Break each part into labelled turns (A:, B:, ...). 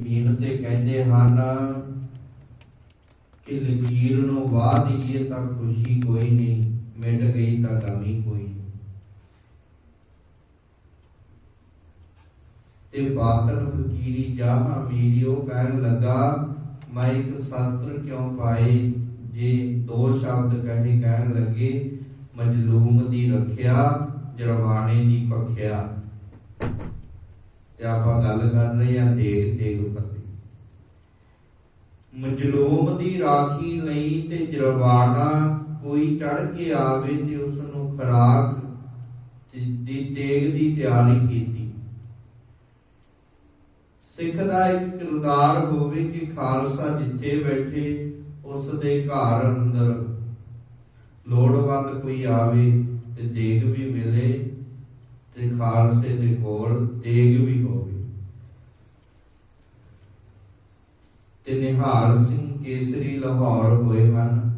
A: ਮੀਨ ਤੇ ਕਹਿੰਦੇ ਹਨ, ਕਿ ਲਕੀਰ ਨੂੰ ਵਾਹ ਦਈਏ ਤਾਂ ਖੁਸ਼ੀ ਕੋਈ ਨਹੀਂ, ਮਿਟ ਗਈ ਤਾਂ ਗਮੀ ਕੋਈ ਤੇ ਬਾਤਨ ਫਕੀਰੀ ਜਾਹਾਂ ਮੀਰਿਓ ਕਹਿਣ ਲੱਗਾ, ਮੈਂ ਇੱਕ ਸ਼ਸਤਰ ਕਿਉਂ ਪਾਏ, ਜੇ ਦੋ ਸ਼ਬਦ ਕਹੇ ਕਹਿਣ ਲੱਗੇ, ਮਜਲੂਮ ਦੀ ਰੱਖਿਆ ਜਰਵਾਣੇ ਦੀ ਪਖਿਆ ਤੇ ਆਪਾਂ ਗੱਲ ਕਰ ਰਹੇ ਹਾਂ ਦੇਗ ਤੇਗ ਫਤਿਹ ਮਜਲੂਮ ਦੀ ਰਾਖੀ ਲਈ ਤੇ ਜਰਵਾਣਾ ਕੋਈ ਚੜ ਕੇ ਆਵੇ ਤੇ ਉਸ ਨੂੰ ਖਰਾਕ ਦੀ ਤੇਗ ਦੀ ਤਿਆਰੀ ਕੀਤੀ। ਸਿੱਖ ਦਾ ਇੱਕ ਕਿਰਦਾਰ ਹੋਵੇ ਕਿ ਖਾਲਸਾ ਜਿੱਥੇ ਬੈਠੇ ਉਸ ਦੇ ਘਰ ਅੰਦਰ ਲੋੜਵੰਦ ਕੋਈ ਆਵੇ ਤੇ ਦੇਗ ਵੀ ਮਿਲੇ ਤੇ ਖਾਲਸੇ ਦੇ ਕੋਲ ਤੇਗ ਵੀ ਹੋਵੇ। ਤੇ ਨਿਹਾਲ ਸਿੰਘ ਕੇਸਰੀ ਲਾਹੌਰ ਹੋਏ ਹਨ।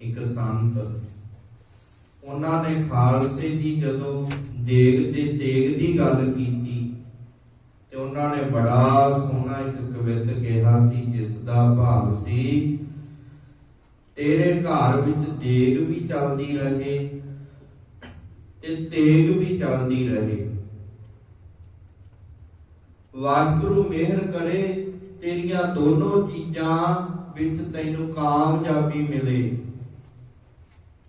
A: ਇੱਕ ਸੰਤ। ਉਹਨਾਂ ਨੇ ਖਾਲਸੇ ਦੀ ਜਦੋਂ ਦੇਗ ਤੇ ਤੇਗ ਦੀ ਗੱਲ ਕੀਤੀ, ਤੇ ਉਹਨਾਂ ਨੇ ਬੜਾ ਸੋਹਣਾ ਇੱਕ ਕਵਿਤ ਕਿਹਾ ਸੀ, ਜਿਸ ਦਾ ਭਾਵ ਸੀ, ਤੇਰੇ ਘਰ ਵਿੱਚ ਦੇਗ ਵੀ ਚੱਲਦੀ ਰਹੇ ਤੇ ਤੇਗ ਵੀ ਚੱਲਦੀ ਰਹੇ। ਵਾਹਿਗੁਰੂ ਮਿਹਰ ਕਰੇ, ਤੇਰੀਆਂ ਦੋਨੋਂ ਚੀਜ਼ਾਂ ਵਿੱਚ ਤੈਨੂੰ ਕਾਮਯਾਬੀ ਮਿਲੇ।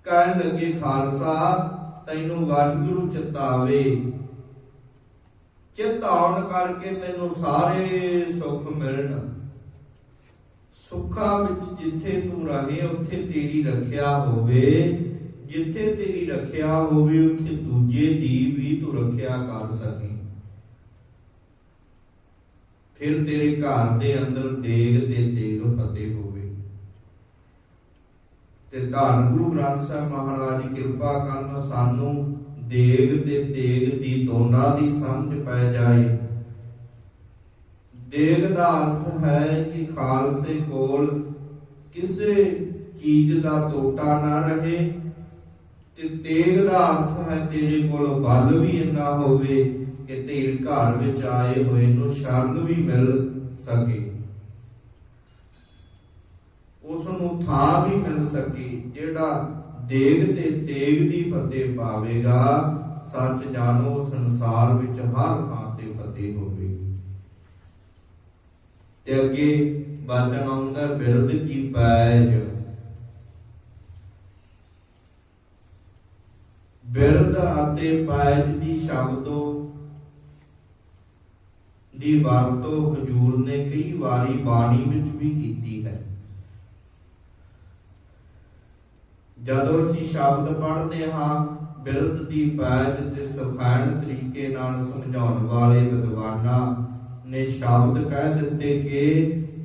A: ਕਹਿਣ ਲੱਗੇ ਖਾਲਸਾ, ਤੈਨੂੰ ਵਾਹਿਗੁਰੂ ਚਿਤਾਵੇ। ਚਿਤ ਕਰਕੇ ਤੈਨੂੰ ਸਾਰੇ ਸੁੱਖ ਮਿਲਣ। ਸੁੱਖਾਂ ਵਿੱਚ ਜਿੱਥੇ ਤੂੰ ਰਹੇ ਉੱਥੇ ਤੇਰੀ ਰੱਖਿਆ ਹੋਵੇ। ਜਿੱਥੇ ਤੇਰੀ ਰੱਖਿਆ ਹੋਵੇ, ਉੱਥੇ ਦੂਜੇ ਦੀ ਵੀ ਤੂੰ ਰੱਖਿਆ ਕਰ ਸਕੇ। ਫਿਰ ਤੇਰੇ ਘਰ ਦੇ ਅੰਦਰ ਦੇਗ ਤੇ ਤੇਗ ਫਤਿਹ ਹੋਵੇ। ਤੇ ਧੰਨ ਗੁਰੂ ਗ੍ਰੰਥ ਸਾਹਿਬ ਮਹਾਰਾਜ ਕਿਰਪਾ ਕਰਨ ਸਾਨੂੰ ਦੇਗ ਤੇ ਤੇਗ ਦੀ ਦੋਨਾਂ ਦੀ ਸਮਝ ਪੈ ਜਾਏ। ਦੇਗ ਦਾ ਅਰਥ ਹੈ ਕਿ ਖਾਲਸੇ ਕੋਲ ਕਿਸੇ ਚੀਜ਼ ਦਾ ਟੋਟਾ ਨਾ ਰਹੇ ਤੇ ਤੇਗ ਦਾ ਅਰਥ ਹੈ ਤੇਰੇ ਕੋਲ ਬਲ ਵੀ ਇੰਨਾ ਹੋਵੇ ਕਿ ਤੇਰੇ ਘਰ ਵਿੱਚ ਆਏ ਹੋਏ ਨੂੰ ਸ਼ਰਨ ਵੀ ਮਿਲ ਸਕੇ। ਉਸ ਨੂੰ ਥਾਂ ਵੀ ਮਿਲ ਸਕੇ ਜਿਹੜਾ ਦੇਗ ਤੇ ਤੇਗ ਦੀ ਫਤਿਹ ਪਾਵੇਗਾ। ਸੱਚ ਜਾਣੋ, ਸੰਸਾਰ ਵਿੱਚ ਹਰ ਥਾਂ ਤੇ ਫਤਿਹ ਹੋਵੇ। ਤੇ ਅੱਗੇ ਬਚਨ ਆਉਂਦਾ ਬਿਰਦ ਕੀ ਪੈਜ? ਬਿਰਦ ਅਤੇ ਪੈਜ ਦੀ ਸ਼ਬਦੋ ਦੀ ਵਰਤੋਂ ਹਜੂਰ ਨੇ ਕਈ ਵਾਰੀ ਬਾਣੀ ਵਿੱਚ ਵੀ ਕੀਤੀ ਹੈ। ਜਦੋਂ ਅਸੀਂ ਸ਼ਬਦ ਪੜ੍ਹਦੇ ਹਾਂ, ਬਿਰਧ ਦੀ ਪੈਜ ਤੇ ਸੁਖਾਇਣ ਤਰੀਕੇ ਨਾਲ ਸਮਝਾਉਣ ਵਾਲੇ ਵਿਦਵਾਨਾਂ ਨੇ ਸ਼ਬਦ ਕਹਿ ਦਿੱਤੇ ਕਿ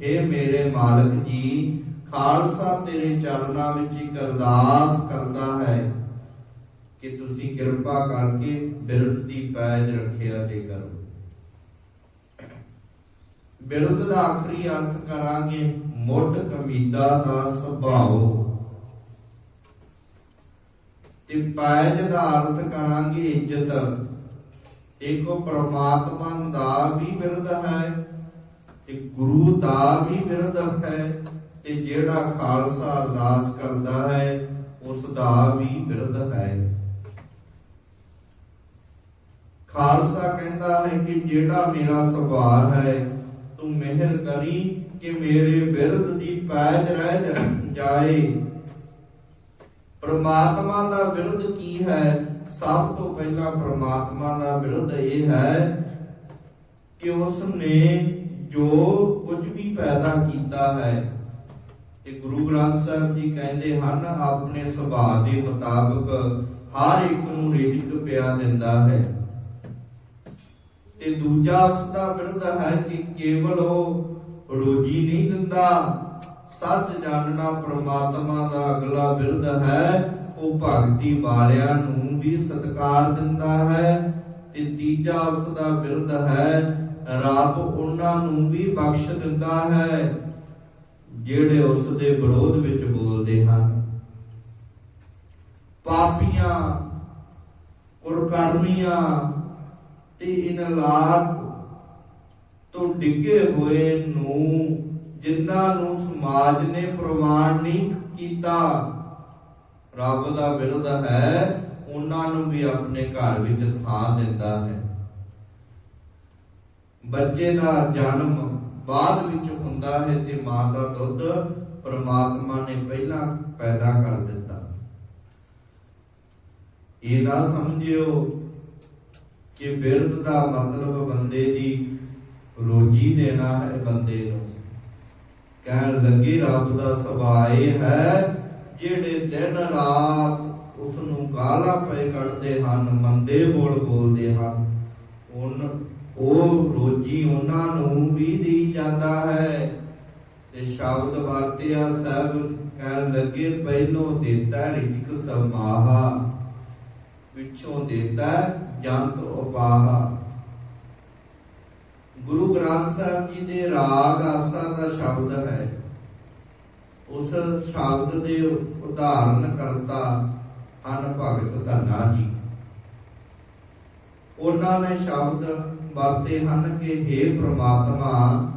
A: ਇਹ ਮੇਰੇ ਮਾਲਕ ਜੀ, ਖਾਲਸਾ ਤੇਰੇ ਚਰਨਾਂ ਵਿੱਚ ਇੱਕ ਅਰਦਾਸ ਕਰਦਾ ਹੈ। ਕਿ ਤੁਸੀਂ ਕਿਰਪਾ ਕਰਕੇ ਬਿਰਧ ਦੀ ਪੈਜ ਰੱਖਿਆ ਤੇ ਕਰੋ। ਬਿਰਧ ਦਾ ਆਖਰੀ ਅਰਥ ਕਰਾਂਗੇ, ਮੁੱਢ ਕਮੀਦਾ ਦਾ ਸੁਭਾਅ। ਤੇ ਪੈਜ ਦਾ ਅਰਥ ਕਰਾਂਗੇ ਇੱਜ਼ਤ। ਦੇਖੋ ਪ੍ਰਮਾਤਮਾ ਦਾ ਵੀ ਬਿਰਧ ਹੈ, ਤੇ ਗੁਰੂ ਦਾ ਵੀ ਬਿਰਧ ਹੈ, ਤੇ ਜਿਹੜਾ ਖਾਲਸਾ ਅਰਦਾਸ ਕਰਦਾ ਹੈ, ਉਸ ਦਾ ਵੀ ਬਿਰਧ ਹੈ। ਖਾਲਸਾ ਕਹਿੰਦਾ ਹੈ ਕਿ ਜਿਹੜਾ ਮੇਰਾ ਸੁਭਾਅ ਹੈ, ਤੂੰ ਮਿਹਰ ਕਰੀ ਕਿ ਮੇਰੇ ਬਿਰਧ ਦੀ ਪੈਜ ਰਹਿ ਜਾਏ। ਪ੍ਰਮਾਤਮਾ ਦਾ ਵਿਰੁੱਧ ਕੀ ਹੈ? ਸਭ ਤੋਂ ਪਹਿਲਾਂ ਪ੍ਰਮਾਤਮਾ ਦਾ ਵਿਰੁੱਧ ਇਹ ਹੈ ਕਿ ਉਸ ਨੇ ਜੋ ਕੁਝ ਵੀ ਪੈਦਾ ਕੀਤਾ ਹੈ ਤੇ ਗੁਰੂ ਗ੍ਰੰਥ ਸਾਹਿਬ ਜੀ ਕਹਿੰਦੇ ਹਨ, ਆਪਣੇ ਸੁਭਾਅ ਦੇ ਮੁਤਾਬਕ ਹਰ ਇੱਕ ਨੂੰ ਰਿਜ਼ਕ ਪਿਆ ਦਿੰਦਾ ਹੈ। ਤੇ ਦੂਜਾ ਉਸ ਦਾ ਵਿਰੁੱਧ ਹੈ ਕਿ ਕੇਵਲ ਉਹ ਰੋਜੀ ਨਹੀਂ ਦਿੰਦਾ। ਸੱਚ ਜਾਣਨਾ ਪ੍ਰਮਾਤਮਾ ਦਾ ਅਗਲਾ ਬਿਰਧ ਹੈ। ਉਹ ਭਗਤੀ ਵਾਲਿਆਂ ਨੂੰ ਵੀ ਸਤਕਾਰ ਦਿੰਦਾ ਹੈ। ਤੇ ਤੀਜਾ ਉਸ ਦਾ ਬਿਰਧ ਹੈ, ਰੱਬ ਉਹਨਾਂ ਨੂੰ ਵੀ ਬਖਸ਼ ਦਿੰਦਾ ਹੈ, ਜਿਹੜੇ ਉਸ ਦੇ ਵਿਰੋਧ ਵਿੱਚ ਬੋਲਦੇ ਹਨ। ਪਾਪੀਆਂ, ਕੁਰਕਰਮੀਆਂ ਤੇ ਇਨਲਾਕ ਤੋਂ ਡਿੱਗੇ ਹੋਏ ਨੂੰ, ਜਿਨ੍ਹਾਂ ਨੂੰ ਸਮਾਜ ਨੇ ਪ੍ਰਵਾਨ ਨਹੀਂ ਕੀਤਾ, ਰੱਬ ਦਾ ਵਿਰੋਧ ਹੈ, ਉਹਨਾਂ ਨੂੰ ਵੀ ਆਪਣੇ ਘਰ ਵਿੱਚ ਥਾਂ ਦਿੰਦਾ ਹੈ। ਬੱਚੇ ਦਾ ਜਨਮ ਬਾਅਦ ਵਿੱਚ ਹੁੰਦਾ ਹੈ ਤੇ ਮਾਂ ਦਾ ਦੁੱਧ ਪ੍ਰਮਾਤਮਾ ਨੇ ਪਹਿਲਾਂ ਪੈਦਾ ਕਰ ਦਿੱਤਾ। ਇਹ ਨਾ ਸਮਝਿਓ ਕਿ ਬਿਰਧ ਦਾ ਮਤਲਬ ਬੰਦੇ ਦੀ ਰੋਜੀ ਦੇਣਾ ਹੈ ਬੰਦੇ ਨੂੰ। ਕਹਿਣ ਲੱਗੇ, ਰੱਬ ਦਾ ਸੁਭਾਅ ਹੈ, ਜਿਹੜੇ ਦਿਨ ਰਾਤ ਉਸ ਨੂੰ ਗਾਲਾਂ ਪਏ ਕੱਢਦੇ ਹਨ, ਮੰਦੇ ਬੋਲ ਬੋਲਦੇ ਹਨ, ਉਨ, ਉਹ ਰੋਜੀ ਉਹਨਾਂ ਨੂੰ ਵੀ ਦੀ ਜਾਂਦਾ ਹੈ। ਤੇ ਸ਼ਬਦ ਵਰਤਿਆ ਸਭ ਕਹਿਣ ਲੱਗੇ, ਪਹਿਲੋਂ ਦਿੱਤਾ ਰਿਜਕ ਸਮਾਹਾ ਪਿੱਛੋਂ ਦਿੱਤਾ ਜੰਤ ਉਪਾਹਾ ਗੁਰੂ ਗ੍ਰੰਥ ਸਾਹਿਬ ਜੀ ਦੇ ਰਾਗ ਆਸਾ ਦਾ ਸ਼ਬਦ ਹੈ। ਉਸ ਸ਼ਬਦ ਦੇ ਉਦਾਹਰਨ ਕਰਤਾ ਹਨ ਭਗਤ ਧੰਨਾ ਜੀ। ਉਹਨਾਂ ਨੇ ਸ਼ਬਦ ਵਰਤੇ ਹਨ ਕਿ हे ਪ੍ਰਮਾਤਮਾ,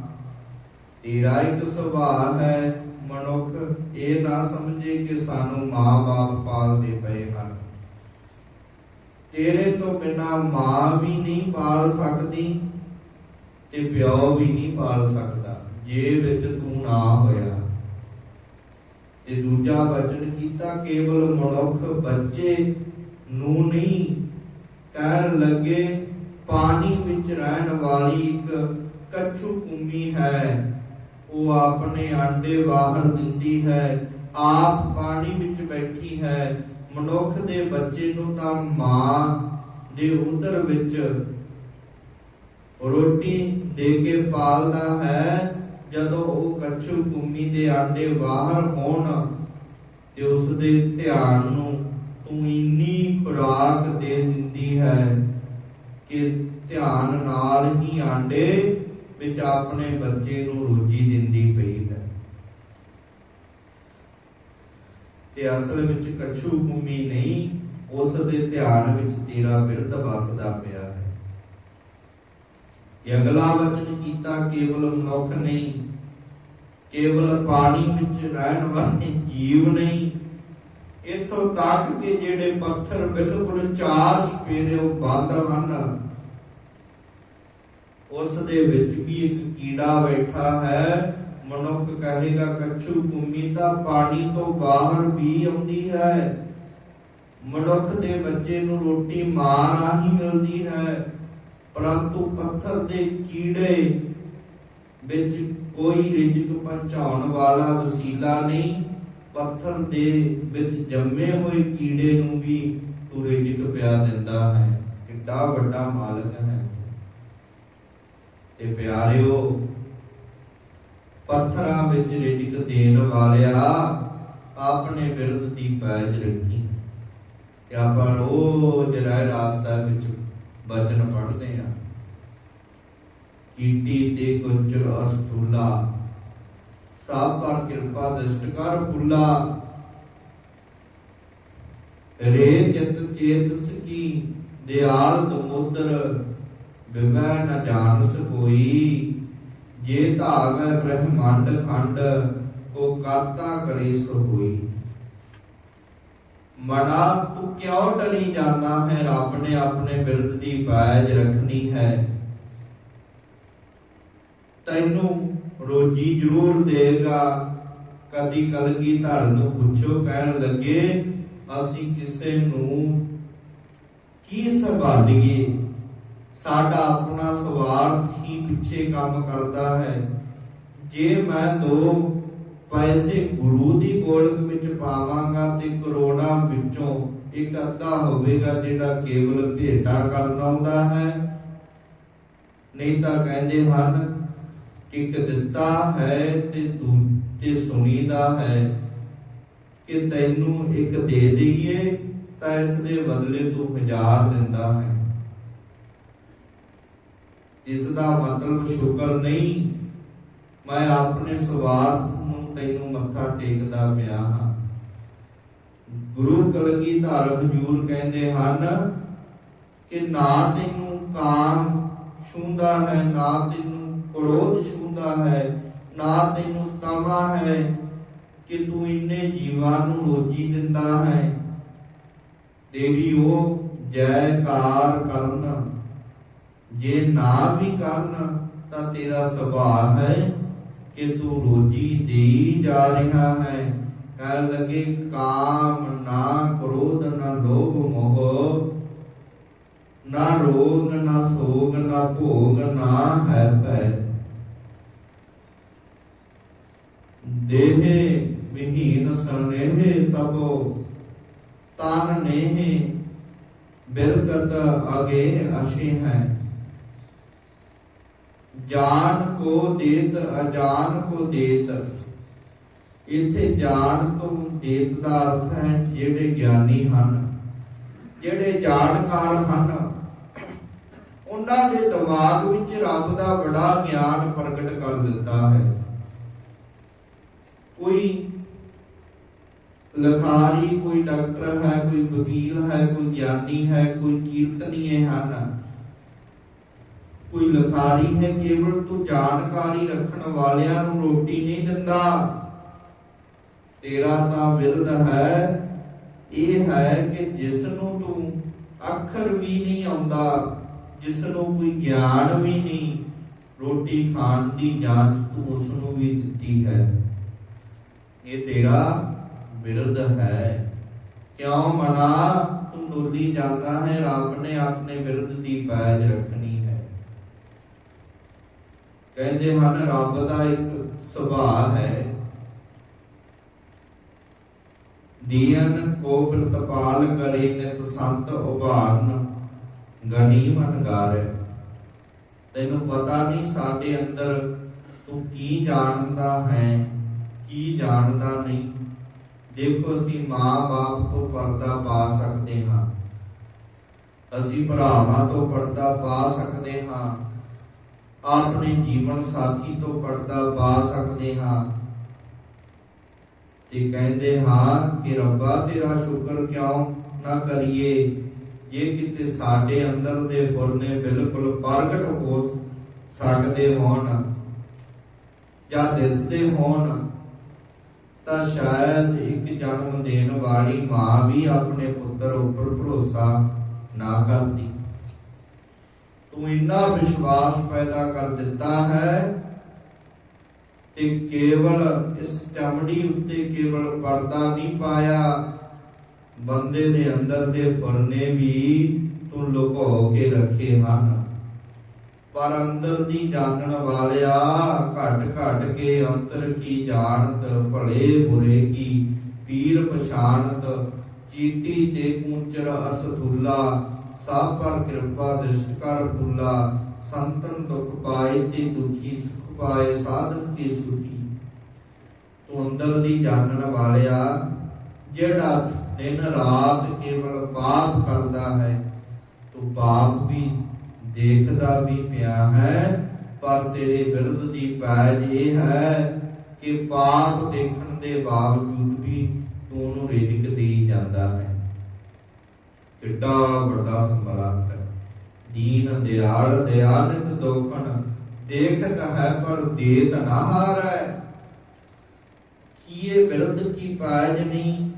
A: ਤੇਰਾ ਇੱਕ ਸੁਭਾਅ ਹੈ, ਮਨੁੱਖ ਇਹ ਨਾ ਸਮਝੇ ਕਿ ਸਾਨੂੰ ਮਾਂ-ਬਾਪ ਪਾਲਦੇ ਪਏ ਹਨ। ਤੇਰੇ ਤੋਂ ਬਿਨਾ ਮਾਂ ਵੀ ਨਹੀਂ ਪਾਲ ਸਕਦੀ ਤੇ ਪਿਓ ਵੀ ਨਹੀਂ ਪਾਲ ਸਕਦਾ। ਜੇ ਵਿੱਚ ਤੂੰ ਨਾ ਹੋਇਆ ਤੇ ਦੂਜਾ ਵਚਨ ਕੀਤਾ, ਕੇਵਲ ਮਨੁੱਖ ਬੱਚੇ ਨੂੰ ਨਹੀਂ, ਕਹਿਣ ਲੱਗੇ, ਪਾਣੀ ਵਿੱਚ ਰਹਿਣ ਵਾਲੀ ਇੱਕ ਕੱਛੂ ਕੁੰਮੀ ਹੈ। ਉਹ ਆਪਣੇ ਆਂਡੇ ਬਾਹਰ ਦਿੰਦੀ ਹੈ, ਆਪ ਪਾਣੀ ਵਿੱਚ ਬੈਠੀ ਹੈ। ਮਨੁੱਖ ਦੇ ਬੱਚੇ ਨੂੰ ਤਾਂ ਮਾਂ ਦੇ ਉਦਰ ਵਿੱਚ ਰੋਟੀ ਦੇ ਕੇ ਪਾਲਦਾ ਹੈ, ਜਦੋਂ ਉਹ ਕੱਛੂ ਭੂਮੀ ਦੇ ਆਂਡੇ ਬਾਹਰ ਹੋਣ ਤੇ ਉਸ ਦੇ ਧਿਆਨ ਨੂੰ ਤੂੰ ਇੰਨੀ ਖੁਰਾਕ ਦੇ ਦਿੰਦੀ ਹੈ ਕਿ ਧਿਆਨ ਨਾਲ ਹੀ ਆਂਡੇ ਵਿੱਚ ਆਪਣੇ ਬੱਚੇ ਨੂੰ ਰੋਜੀ ਦਿੰਦੀ ਪਈ ਹੈ ਅਸਲ ਵਿੱਚ ਕੱਛੂ ਭੂਮੀ ਨਹੀਂ, ਉਸ ਦੇ ਧਿਆਨ ਵਿੱਚ ਤੇਰਾ ਬਿਰਧ ਵਸਦਾ ਪਿਆ ਹੈ। ਇਹ ਅਗਲਾ ਵਚਨ ਕੀਤਾ, ਕੇਵਲ ਮਨੁੱਖ ਨਹੀਂ, ਕੇਵਲ ਪਾਣੀ ਵਿੱਚ ਰਹਿਣ ਵਾਲੇ ਜੀਵ ਨਹੀਂ, ਇਥੋਂ ਤੱਕ ਕਿ ਜਿਹੜੇ ਪੱਥਰ ਬਿਲਕੁਲ ਚਾਰ ਸਪੇਰਿਓ ਬੰਦ ਹਨ, ਉਸ ਦੇ ਵਿੱਚ ਵੀ ਇੱਕ ਕੀੜਾ ਬੈਠਾ ਹੈ ਮਨੁੱਖ ਕਹੇਗਾ ਕੱਛੂ ਭੂਮੀ ਤਾਂ ਪਾਣੀ ਤੋਂ ਬਾਹਰ ਵੀ ਆਉਂਦੀ ਹੈ। ਮਨੁੱਖ ਦੇ ਬੱਚੇ ਨੂੰ ਰੋਟੀ ਮਾਂ ਰਾਹੀਂ ਮਿਲਦੀ ਹੈ, ਪਰੰਤੂ ਪੱਥਰ ਦੇ ਕੀੜੇ ਵਿੱਚ ਕੋਈ ਰਿਜਕ ਪਹੁੰਚਾਉਣ ਵਾਲਾ ਵਸੀਲਾ ਨਹੀਂ। ਪੱਥਰ ਦੇ ਵਿੱਚ ਜੰਮੇ ਹੋਏ ਕੀੜੇ ਨੂੰ ਵੀ ਤੂੰ ਰਿਜਕ ਪਿਆ ਦਿੰਦਾ ਹੈ। ਕਿੱਡਾ ਵੱਡਾ ਮਾਲਕ ਹੈ। ਤੇ ਪਿਆਰਿਓ ਪੱਥਰਾਂ ਵਿੱਚ ਰਿਜਕ ਦੇਣ ਵਾਲਿਆ, ਆਪਣੇ ਬਿਰਧ ਦੀ ਪੈਜ ਰੱਖੀ। ਤੇ ਆਪਾਂ ਰੋਜ਼ ਰਹਿ ਰਾਤ ਸਾਹਿਬ ਵਿੱਚ ਬਚਨ ਪੜ੍ਹਦੇ ਆ ਕੀਟੀ ਤੇ ਕੁੰਚਲ ਅਸਤੂਲਾ, ਸਭ ਪਰ ਕਿਰਪਾ ਦ੍ਰਿਸ਼ਟ ਕਰ ਫੁੱਲਾ। ਰੇ ਚਿਤ ਚੇਤਸ ਕੀ ਦਿਆਲ ਦਮੋਦਰ ਵਿਵੈ ਨ ਜਾਣਸ ਕੋਈ। ਜੇ ਧਾਵੈ ਬ੍ਰਹਮੰਡ ਖੰਡ ਕੋ ਕਰਤਾ ਕਰੇ ਸੋ ਹੋਈ। ਮਨਾ, ਤੂੰ ਕਿਉਂ ਡਰੀ ਜਾਂਦਾ ਹੈ? ਰੱਬ ਨੇ ਆਪਣੇ ਬਿਰਧ ਦੀ ਬਾਜ ਰੱਖਣੀ ਹੈ। ਤੈਨੂੰ ਰੋਜੀ ਜ਼ਰੂਰ ਦੇਗਾ ਕਦੀ ਕਲਗੀ ਧਰ ਨੂੰ ਪੁੱਛੋ, ਕਹਿਣ ਲੱਗੇ, ਅਸੀਂ ਕਿਸੇ ਨੂੰ ਕੀ ਸੰਭਾਲੀਏ? ਸਾਡਾ ਆਪਣਾ ਸਵਾਰਥ ਹੀ ਪਿੱਛੇ ਕੰਮ ਕਰਦਾ ਹੈ। ਜੇ ਮੈਂ ਦੋ ਪੈਸੇ ਗੁਰੂ ਦੀ ਗੋਲਕ ਵਿੱਚ ਪਾਵਾਂਗਾ ਤੇ ਕਰੋੜਾਂ ਵਿੱਚੋਂ ਇੱਕ ਅੱਧਾ ਹੋਵੇਗਾ ਜਿਹੜਾ ਕੇਵਲ ਭੇਟਾ ਕਰਨ ਆਉਂਦਾ ਹੈ। ਨਹੀਂ ਤਾਂ ਕਹਿੰਦੇ ਹਨ ਕਿ ਇੱਕ ਦਿੱਤਾ ਹੈ ਤੇ ਦੂ ਤੇ ਸੁਣੀਦਾ ਹੈ ਕਿ ਤੈਨੂੰ ਇੱਕ ਦੇ ਦਈਏ ਤਾਂ ਇਸ ਦੇ ਬਦਲੇ ਤੂੰ ਹਜ਼ਾਰ ਦਿੰਦਾ ਹੈ। ਇਸ ਦਾ ਮਤਲਬ ਸ਼ੁਕਰ ਨਹੀਂ, ਮੈਂ ਆਪਣੇ ਸਵਾਰਥ ਨੂੰ ਤੈਨੂੰ ਮੱਥਾ ਟੇਕਦਾ ਪਿਆ ਹਾਂ। ਗੁਰੂ ਕਲਗੀਧਰ ਹਜੂਰ ਕਹਿੰਦੇ ਹਨ ਕਿ ਨਾ ਤੈਨੂੰ ਕਾਮ ਛੂੰਦਾ ਹੈ, ਨਾ ਤੈਨੂੰ ਕ੍ਰੋਧ ਛੂੰਦਾ ਹੈ, ਨਾ ਤੈਨੂੰ ਤਮਾ ਹੈ ਕਿ ਤੂੰ ਇੰਨੇ ਜੀਵਾਂ ਨੂੰ ਰੋਜੀ ਦਿੰਦਾ ਹੈ। ਦੇਵੀ ਉਹ ਜੈਕਾਰ ਕਰਨ। ਜੇ ਨਾ ਵੀ ਕਰਨ, ਤਾਂ ਤੇਰਾ ਸੁਭਾਅ ਹੈ ਕਿ ਤੂੰ ਰੋਜੀ ਦੇਈ ਜਾ ਰਿਹਾ ਹੈ। ਕਹਿ ਲਗੇ, ਕਾਮ ਨਾ ਕ੍ਰੋਧ, ਨਾ ਲੋਭ ਮੋਹ, ਨਾ ਰੋਗ, ਨਾ ਸੋਗ, ਨਾ ਭੋਗ, ਨਾ ਹੈ। ਭੈ ਦੇਹੇ ਵਿਹੀਨ ਸਰਨੇਹੇ ਸਭੋ, ਤਾਨ ਨੇਹੇ ਬਿਰਕਤ ਅਗੇ ਅਸ਼ੇ ਹੈ। ਜਾਣ ਕੋ ਦੇਤ, ਅਜਾਨ ਕੋ ਦੇਤ। ਇੱਥੇ ਜਾਣ ਤੋਂ ਦੇਤ ਦਾ ਅਰਥ ਹੈ ਜਿਹੜੇ ਗਿਆਨੀ ਹਨ। ਜਿਹੜੇ ਜਾਣਕਾਰ ਹਨ। ਉਹਨਾਂ ਦੇ ਦਿਮਾਗ ਵਿੱਚ ਰੱਬ ਦਾ ਬੜਾ ਗਿਆਨ ਪ੍ਰਗਟ ਕਰ ਦਿੱਤਾ ਹੈ। ਕੋਈ ਲਖਾਰੀ, ਕੋਈ ਡਾਕਟਰ ਹੈ, ਕੋਈ ਵਕੀਲ ਹੈ, ਕੋਈ ਗਿਆਨੀ ਹੈ, ਕੋਈ ਕੀਰਤਨੀਏ ਹਨ। ਕੋਈ ਲਖਾਰੀ ਹੈ, ਕੇਵਲ ਤੂੰ ਜਾਣਕਾਰੀ ਰੱਖਣ ਵਾਲਿਆਂ ਨੂੰ ਰੋਟੀ ਨਹੀਂ ਦਿੰਦਾ। ਤੇਰਾ ਤਾਂ ਵਿਰਧ ਹੈ, ਇਹ ਹੈ ਕਿ ਜਿਸ ਨੂੰ ਤੂੰ ਅੱਖਰ ਵੀ ਨਹੀਂ ਆਉਂਦਾ ਜਿਸ ਨੂੰ ਕੋਈ ਗਿਆਨ ਵੀ ਨਹੀਂ, ਰੋਟੀ ਖਾਣ ਦੀ ਜਾਂਚ ਤੂੰ ਉਸ ਨੂੰ ਵੀ ਦਿੱਤੀ ਹੈ। ਇਹ ਤੇਰਾ ਵਿਰਧ ਹੈ। ਕਿਉਂ ਮਨਾ? ਤੂੰ ਡੋਲੀ ਜਾਂਦਾ ਹੈ, ਰੱਬ ਨੇ ਆਪਣੇ ਵਿਰਧ ਦੀ ਪੈਜ ਰੱਖਣੀ। ਕਹਿੰਦੇ ਹਨ, ਰੱਬ ਦਾ ਇੱਕ ਸੁਭਾਅ ਹੈ। ਦੀਨ ਕੋ ਪ੍ਰਤਪਾਲ ਕਰੇ ਨਿਤ ਸੰਤ ਉਭਾਰਨ ਗਣੀ ਮਨ ਤੈਨੂੰ ਪਤਾ ਨਹੀਂ ਸਾਡੇ ਅੰਦਰ ਤੂੰ ਕੀ ਜਾਣਦਾ ਹੈ, ਕੀ ਜਾਣਦਾ ਨਹੀਂ। ਦੇਖੋ, ਅਸੀਂ ਮਾਂ-ਬਾਪ ਤੋਂ ਪਰਦਾ ਪਾ ਸਕਦੇ ਹਾਂ। ਅਸੀਂ ਭਰਾਵਾਂ ਤੋਂ ਪਰਦਾ ਪਾ ਸਕਦੇ ਹਾਂ। ਆਪਣੇ ਜੀਵਨ ਸਾਥੀ ਤੋਂ ਪਰਦਾ ਪਾ ਸਕਦੇ ਹਾਂ। ਤੇ ਕਹਿੰਦੇ ਹਾਂ ਕਿ ਰੱਬਾ, ਤੇਰਾ ਸ਼ੁਕਰ ਕਿਉਂ ਨਾ ਕਰੀਏ? ਜੇ ਕਿਤੇ ਸਾਡੇ ਅੰਦਰ ਦੇ ਫੁੱਲ ਬਿਲਕੁਲ ਪ੍ਰਗਟ ਹੋ ਸਕਦੇ ਹੋਣ ਜਾਂ ਦਿਸਦੇ ਹੋਣ, ਤਾਂ ਸ਼ਾਇਦ ਇੱਕ ਜਨਮ ਦੇਣ ਵਾਲੀ ਮਾਂ ਵੀ ਆਪਣੇ ਪੁੱਤਰ ਉੱਪਰ ਭਰੋਸਾ ਨਾ ਕਰਦੀ। ਤੂੰ ਇੰਨਾ ਵਿਸ਼ਵਾਸ ਪੈਦਾ ਕਰ ਦਿੱਤਾ ਹੈ ਤੇ ਕੇਵਲ ਇਸ ਚਮੜੀ ਉੱਤੇ ਕੇਵਲ ਪਰਦਾ ਨਹੀਂ ਪਾਇਆ, ਬੰਦੇ ਦੇ ਅੰਦਰ ਦੇ ਫੁਰਨੇ ਵੀ ਤੂੰ ਲੁਕੋ ਕੇ ਰੱਖੇ ਹਨ। ਪਰ ਅੰਦਰ ਦੀ ਜਾਣਨ ਵਾਲਿਆ ਘਟ ਘਟ ਕੇ ਅੰਤਰ ਕੀ ਜਾਣਤ, ਭਲੇ ਬੁਰੇ ਕੀ, ਪੀਰ ਪਛਾਣਤ, ਚੀਟੀ ਤੇ ਕੂੰਚਰ ਅਸਥੁੱਲਾ ਸਭ ਪਰ ਕਿਰਪਾ, ਦ੍ਰਿਸ਼ਟ ਕਰ, ਫੁੱਲਾ, ਸੰਤਨ ਦੁਖ ਪਾਏ ਤੇ ਦੁਖੀ ਸੁਖ ਪਾਏ, ਸਾਧਨ ਕੀ ਸੁਖੀ। ਤੂੰ ਦੀ ਜਾਣਨ ਵਾਲਿਆ, ਜਿਹੜਾ ਦਿਨ ਰਾਤ ਕੇਵਲ ਪਾਪ ਕਰਦਾ ਹੈ, ਤੂੰ ਪਾਪ ਵੀ ਦੇਖਦਾ ਵੀ ਪਿਆ ਹੈ, ਪਰ ਤੇਰੇ ਵਿਰਧ ਦੀ ਪੈਜ ਇਹ ਹੈ ਕਿ ਪਾਪ ਦੇਖਣ ਦੇ ਬਾਵਜੂਦ ਵੀ ਤੂੰ ਉਹਨੂੰ ਰਿਜ਼ਕ ਕਿੱਡਾ ਵੱਡਾ ਸਮਰੱਥ ਹੈ। ਦੀਨ, ਦਿਆਲ ਦਿਆਨਿਤ ਦੋਖਣ, ਦੇਖਤ ਹੈ ਪਰ ਦੇਤ ਨਾ ਹਾਰੈ। ਕੀਏ ਵਿਰੁੱਧ ਕੀ ਪਾਜ ਨਹੀਂ,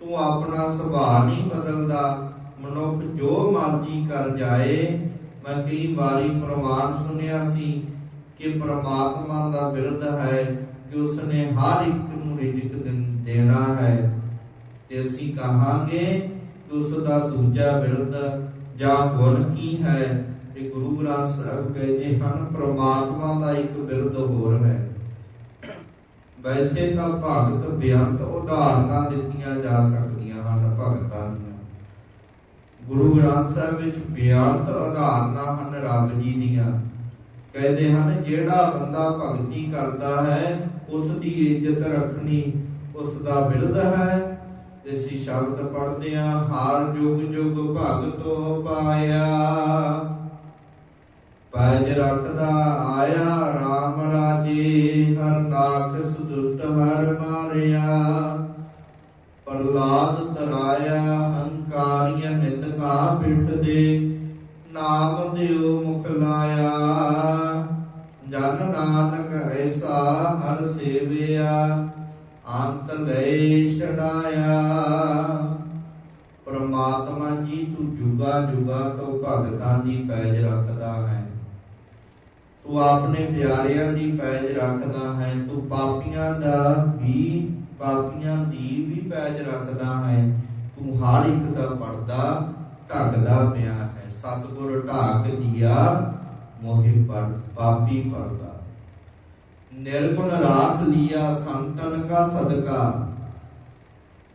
A: ਤੂੰ ਆਪਣਾ ਸੁਭਾਅ ਨਹੀਂ ਬਦਲਦਾ। ਮਨੁੱਖ ਜੋ ਮਰਜ਼ੀ ਕਰ ਜਾਏ, ਮੈਂ ਕਈ ਵਾਰੀ ਪ੍ਰਮਾਣ ਸੁਣਿਆ ਸੀ ਕਿ ਪ੍ਰਮਾਤਮਾ ਦਾ ਬਿਰਧ ਹੈ ਕਿ ਉਸਨੇ ਹਰ ਇੱਕ ਨੂੰ ਰਿਜ਼ਕ ਦੇਣਾ ਹੈ। ਤੇ ਅਸੀਂ ਕਹਾਂਗੇ ਕਿ ਦਾ ਦੂਜਾ ਬਿਰਧ ਜਾਂ ਗੁਣ ਕੀ ਹੈ? ਤੇ ਗੁਰੂ ਗ੍ਰੰਥ ਸਾਹਿਬ ਕਹਿੰਦੇ ਹਨ, ਪ੍ਰਮਾਤਮਾ ਦਾ ਇੱਕ ਬਿਰਧ ਹੋਰ ਹੈ। ਵੈਸੇ ਤਾਂ ਭਗਤ ਬੇਅੰਤ ਉਦਾਹਰਨਾਂ ਦਿੱਤੀਆਂ ਜਾ ਸਕਦੀਆਂ ਹਨ, ਭਗਤਾਂ ਦੀਆਂ। ਗੁਰੂ ਗ੍ਰੰਥ ਸਾਹਿਬ ਵਿੱਚ ਬੇਅੰਤ ਉਦਾਹਰਨਾਂ ਹਨ ਰੱਬ ਜੀ ਦੀਆਂ। ਕਹਿੰਦੇ ਹਨ, ਜਿਹੜਾ ਬੰਦਾ ਭਗਤੀ ਕਰਦਾ ਹੈ, ਉਸ ਦੀ ਇੱਜ਼ਤ ਰੱਖਣੀ ਉਸ ਦਾ ਬਿਰਧ ਹੈ ਤੇ ਸ਼ਬਦ ਪੜ੍ਹਦੇ ਹਾਰ ਜੁਗ ਜੁਗ ਭਗਤੋ ਪਾਇਆ। ਪੈਜ ਰੱਖਦਾ ਆਇਆ RAM ਰਾਜੇ, ਹਰ ਨਾਕਸ ਦੁਸ਼ਟ ਹਰ ਮਾਰਿਆ। ਪ੍ਰਲਾਦ ਤਰਾਇਆ, ਹੰਕਾਰੀਆਂ ਨਿੰਦਕਾ ਪਿੱਠ ਨਾਮ ਦਿਓ ਮੁਖ ਲਾਇਆ। ਜਾ ਨਾਨਕ ਐਸਾ ਹਰ ਸੇਵਿਆ। ਅੰਤ ਲੈ ਛਡਾਇਆ। ਪ੍ਰਮਾਤਮਾ ਜੀ, ਤੂੰ ਜੁਗਾ ਜੁਗਾ ਤੋਂ ਭਗਤਾਂ ਦੀ ਪੈਜ ਰੱਖਦਾ ਹੈ। ਤੂੰ ਆਪਣੇ ਪਿਆਰਿਆਂ ਦੀ ਪੈਜ ਰੱਖਦਾ ਹੈ। ਤੂੰ ਪਾਪੀਆਂ ਦਾ ਵੀ, ਪਾਪੀਆਂ ਦੀ ਵੀ ਪੈਜ ਰੱਖਦਾ ਹੈ। ਤੂੰ ਹਰ ਇੱਕ ਦਾ ਪਰਦਾ ਢੱਕਦਾ ਪਿਆ ਹੈ। ਸਤਿਗੁਰ ਢਾਕ ਦਿਆ, ਮੋਹਿ ਪਰ, ਪਾਪੀ ਪਰਦਾ। ਨਿਰਗੁਣ ਰਾਖ ਲਿਆ ਸੰਤਨ ਕਾ ਸਦਕਾ।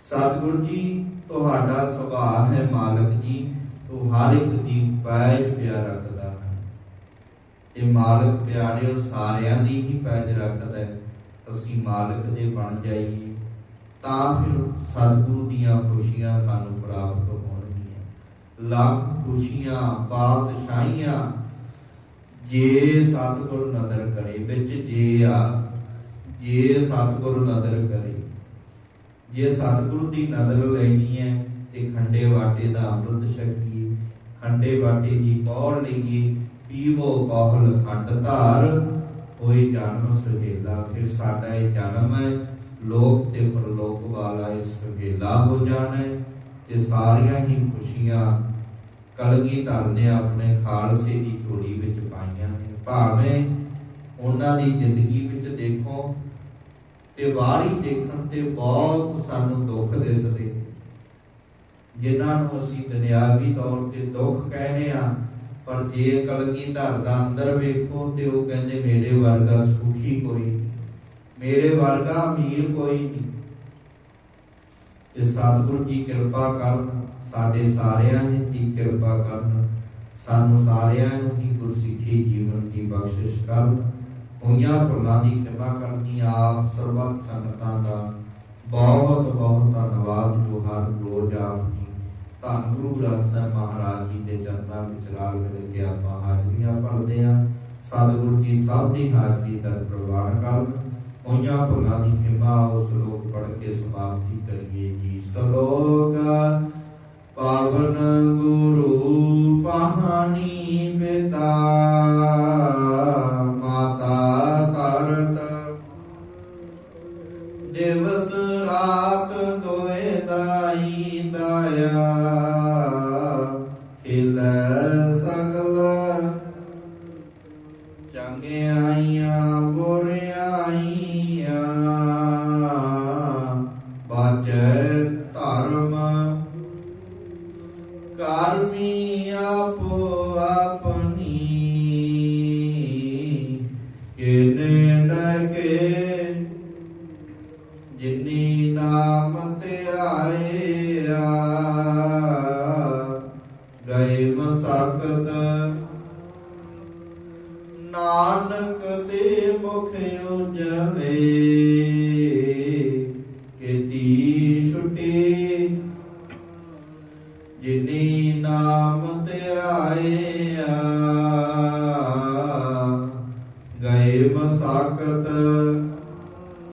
A: ਸਤਿਗੁਰ ਜੀ, ਤੁਹਾਡਾ ਸੁਭਾਅ ਹੈ ਮਾਲਕ ਜੀ, ਤੂੰ ਹਰ ਇੱਕ ਦੀ ਪੈਜ ਪਿਆ ਰੱਖਦਾ ਹੈ। ਇਹ ਮਾਲਕ ਪਿਆਰੇ ਸਾਰਿਆਂ ਦੀ ਹੀ ਪੈਜ ਰੱਖਦਾ ਹੈ। ਅਸੀਂ ਮਾਲਕ ਦੇ ਬਣ ਜਾਈਏ, ਤਾਂ ਫਿਰ ਸਤਿਗੁਰੂ ਦੀਆਂ ਖੁਸ਼ੀਆਂ ਸਾਨੂੰ ਪ੍ਰਾਪਤ ਹੋਣਗੀਆਂ। ਲੱਖ ਖੁਸ਼ੀਆਂ, ਬਾਦਸ਼ਾਹੀਆਂ ਜੇ ਸਤਿਗੁਰ ਨਦਰ ਕਰੇ, ਵਿੱਚ ਜੇ ਆ, ਜੇ ਸਤਿਗੁਰ ਨਦਰ ਕਰੇ। ਜੇ ਸਤਿਗੁਰੂ ਦੀ ਨਦਰ ਲੈਣੀ ਹੈ, ਤੇ ਖੰਡੇ ਵਾਟੇ ਦਾ ਅੰਮ੍ਰਿਤ ਛਕੀਏ। ਖੰਡੇ ਵਾਟੇ ਦੀ ਪੌੜ ਲਈਏ, ਪੀਵੋ ਕੌਹਲ ਖੰਡ ਧਾਰ। ਹੋਏ ਜਨਮ ਸੁਹੇਲਾ, ਫਿਰ ਸਾਡਾ ਇਹ ਜਨਮ ਹੈ। ਲੋਕ ਤੇ ਪਰਲੋਕ ਵਾਲਾ ਇਸ ਸੁਹੇਲਾ ਹੋ ਜਾਣਾ ਤੇ ਸਾਰੀਆਂ ਹੀ ਖੁਸ਼ੀਆਂ, ਕਲਗੀ ਨੇ ਆਪਣੇ ਖਾਲਸੇ ਦੀ ਝੋਲੀ ਵਿੱਚ ਪਾਈਆਂ ਨੇ। ਭਾਵੇਂ ਉਹਨਾਂ ਦੀ ਜ਼ਿੰਦਗੀ ਵਿੱਚ ਦੇਖੋ ਤੇ ਵਾਰੀ ਦੇਖਣ ਤੇ ਬਹੁਤ ਸਾਨੂੰ ਦੁੱਖ ਦਿਸਦੇ ਨੇ। ਜਿਨ੍ਹਾਂ ਨੂੰ ਅਸੀਂ ਦੁਨਿਆਵੀ ਤੌਰ ਤੇ ਦੁੱਖ ਕਹਿੰਦੇ ਆ ਪਰ ਜੇ ਕਲਗੀਧਰ ਦਾ ਅੰਦਰ ਵੇਖੋ ਤੇ ਉਹ ਕਹਿੰਦੇ, ਮੇਰੇ ਵਰਗਾ ਸੁਖੀ ਕੋਈ ਨਹੀਂ। ਮੇਰੇ ਵਰਗਾ ਅਮੀਰ ਕੋਈ ਨਹੀਂ। ਤੇ ਸਤਿਗੁਰੂ ਜੀ ਕਿਰਪਾ ਕਰਨ, ਸਾਡੇ ਸਾਰਿਆਂ ਦੀ ਕਿਰਪਾ ਕਰਨ। ਸਾਨੂੰ ਸਾਰਿਆਂ ਨੂੰ ਹੀ ਗੁਰਸਿੱਖੀ ਜੀਵਨ ਦੀ ਬਖਸ਼ਿਸ਼ ਕਰਨ ਹੋਈਆਂ ਭੁੱਲਾਂ ਦੀ ਖਿਮਾ ਕਰਨੀ ਆਪ ਸਰਬੱਤ ਸੰਗਤਾਂ ਦਾ ਬਹੁਤ ਬਹੁਤ ਧੰਨਵਾਦ ਜੋ ਰੋਜ਼ ਆਪ ਜੀ ਧੰਨ ਗੁਰੂ ਗ੍ਰੰਥ ਸਾਹਿਬ ਮਹਾਰਾਜ ਜੀ ਦੇ ਚਰਨਾਂ ਵਿੱਚ ਰਲ ਮਿਲ ਕੇ ਆਪਾਂ ਹਾਜ਼ਰੀਆਂ ਭਰਦੇ ਹਾਂ। ਸਤਿਗੁਰੂ ਜੀ ਸਭ ਦੀ ਹਾਜ਼ਰੀ ਦਾ ਪ੍ਰਵਾਨ ਕਰਨ ਹੋਈਆਂ ਭੁੱਲਾਂ ਦੀ ਖਿਮਾ ਉਹ ਸ਼ਲੋਕ ਪੜ੍ਹ ਕੇ ਸਮਾਪਤੀ ਕਰੀਏ ਜੀ। ਸ਼ਲੋਕ, ਪਾਵਨ ਗੁਰੂ ਪਹਾਣੀ ਪਿਤਾ